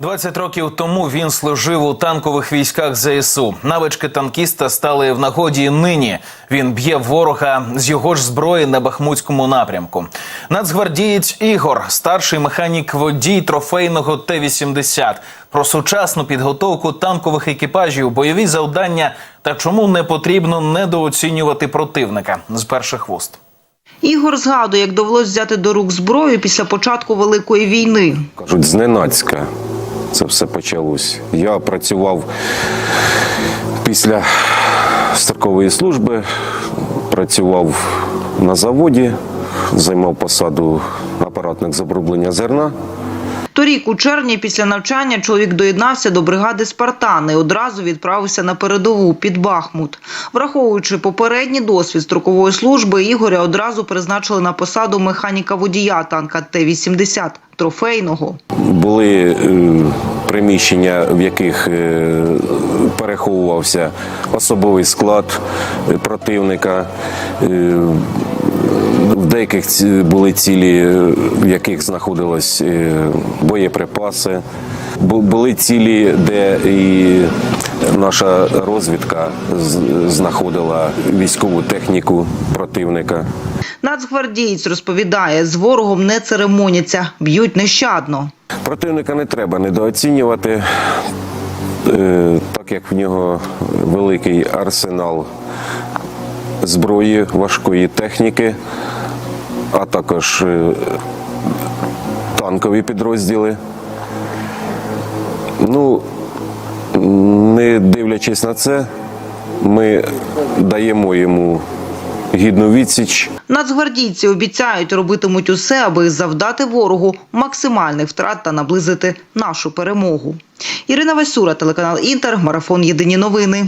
20 років тому він служив у танкових військах ЗСУ. Навички танкіста стали в нагоді нині. Він б'є ворога з його ж зброї на бахмутському напрямку. Нацгвардієць Ігор, старший механік водій трофейного Т-80. Про сучасну підготовку танкових екіпажів, бойові завдання та чому не потрібно недооцінювати противника з перших вуст. Ігор згадує, як довелось взяти до рук зброю після початку Великої війни. Кажуть, зненацька це все почалось. Я працював після строкової служби, працював на заводі, займав посаду апаратник заброблення зерна. Торік у червні після навчання чоловік доєднався до бригади Спартани. Одразу відправився на передову під Бахмут. Враховуючи попередній досвід строкової служби, Ігоря одразу призначили на посаду механіка водія танка Т-80 трофейного. Були е, приміщення, в яких е, переховувався особовий склад е, противника. В деяких були цілі, в яких знаходились е, боєприпаси. Були цілі, де і наша розвідка знаходила військову техніку противника. Нацгвардієць розповідає, з ворогом не церемоняться, б'ють нещадно. Противника не треба недооцінювати, е, так як в нього великий арсенал зброї, важкої техніки, а також е, танкові підрозділи. Ну, не дивлячись на це, ми даємо йому гідну відсіч. Нацгвардійці обіцяють робитимуть усе, аби завдати ворогу максимальних втрат та наблизити нашу перемогу. Ірина Васюра, телеканал Інтер, марафон Єдині новини.